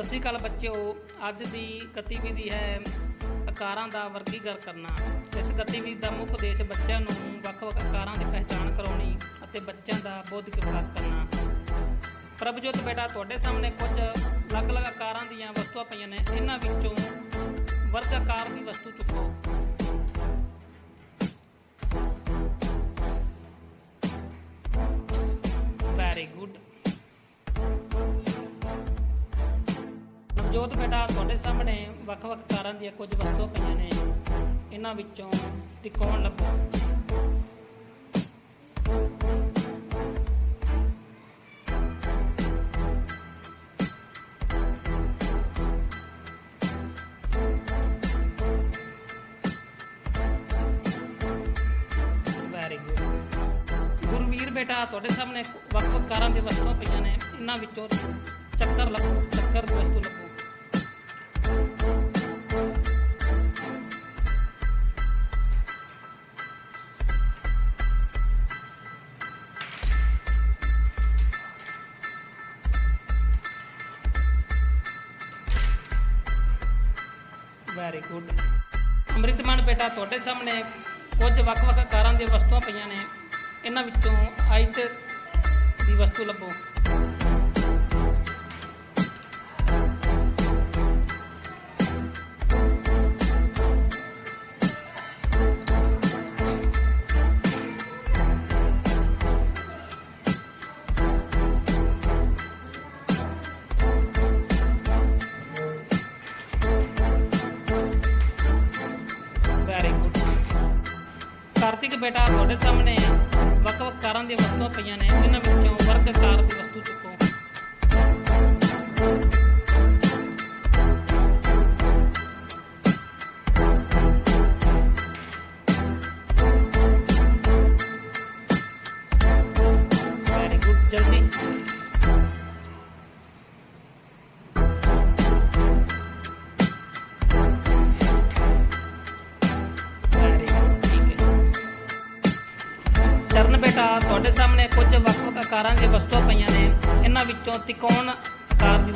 ਸਤਿ ਸ਼੍ਰੀ ਅਕਾਲ ਬੱਚਿਓ। ਅੱਜ ਦੀ ਗਤੀਵਿਧੀ ਹੈ ਆਕਾਰਾਂ ਦਾ ਵਰਗੀਕਰਨ ਕਰਨਾ। ਇਸ ਗਤੀਵਿਧੀ ਦਾ ਮੁੱਖ ਉਦੇਸ਼ ਬੱਚਿਆਂ ਨੂੰ ਵੱਖ-ਵੱਖ ਆਕਾਰਾਂ ਦੀ ਪਹਿਚਾਣ ਕਰਾਉਣੀ ਅਤੇ ਬੱਚਿਆਂ ਦਾ ਬੌਧਿਕ ਵਿਕਾਸ ਕਰਨਾ। ਪ੍ਰਭਜੋਤ ਬੇਟਾ, ਤੁਹਾਡੇ ਸਾਹਮਣੇ ਕੁਝ ਅਲੱਗ-ਅਲੱਗ ਆਕਾਰਾਂ ਦੀਆਂ ਵਸਤੂਆਂ ਪਈਆਂ ਨੇ। ਇਹਨਾਂ ਵਿੱਚੋਂ ਵਰਗ ਆਕਾਰ ਦੀ ਵਸਤੂ ਚੁੱਕੋ। ਜੋਤ ਬੇਟਾ ਤੁਹਾਡੇ ਸਾਹਮਣੇ ਵੱਖ-ਵੱਖ ਕਾਰਾਂ ਦੀਆਂ ਕੁਝ ਵਸਤੂਆਂ ਪਈਆਂ ਨੇ। ਇਹਨਾਂ ਵਿੱਚੋਂ ਤਿਕੋਣ ਲੱਭੋ। ਵੈਰੀ ਗੁੱਡ ਗੁਰਵੀਰ ਬੇਟਾ, ਤੁਹਾਡੇ ਸਾਹਮਣੇ ਵੱਖ-ਵੱਖ ਕਾਰਾਂ ਦੀਆਂ ਵਸਤੂਆਂ ਪਈਆਂ ਨੇ। ਇਹਨਾਂ ਵਿੱਚੋਂ ਚੱਕਰ ਲੱਭੋ, ਚੱਕਰ ਦੀ ਵਸਤੂ ਲੱਭੋ। ਵੈਰੀ ਗੁੱਡ ਅੰਮ੍ਰਿਤਮਾਨ ਬੇਟਾ ਤੁਹਾਡੇ ਸਾਹਮਣੇ ਕੁਝ ਵੱਖ-ਵੱਖ ਆਕਾਰਾਂ ਦੀਆਂ ਵਸਤੂਆਂ ਪਈਆਂ ਨੇ। ਇਹਨਾਂ ਵਿੱਚੋਂ ਆਇਤ ਦੀ ਵਸਤੂ ਲੱਭੋ। ਕਾਰਤਿਕ ਬੇਟਾ ਤੁਹਾਡੇ ਸਾਹਮਣੇ ਵੱਖ-ਵੱਖ ਆਕਾਰਾਂ ਦੀਆਂ ਵਸਤੂਆਂ ਪਈਆਂ ਨੇ ਇਹਨਾਂ ਵਿੱਚੋਂ ਵਰਗ ਆਕਾਰ ਦੀ ਵਸਤੂ ਬੇਟਾ, ਤੁਹਾਡੇ ਸਾਹਮਣੇ ਕੁਝ ਵੱਖ-ਵੱਖ ਆਕਾਰਾਂ ਦੀਆਂ ਵਸਤੂਆਂ ਪਈਆਂ ਨੇ। ਇਹਨਾਂ ਵਿੱਚੋਂ ਤਿਕੋਣ ਆਕਾਰ ਦੀ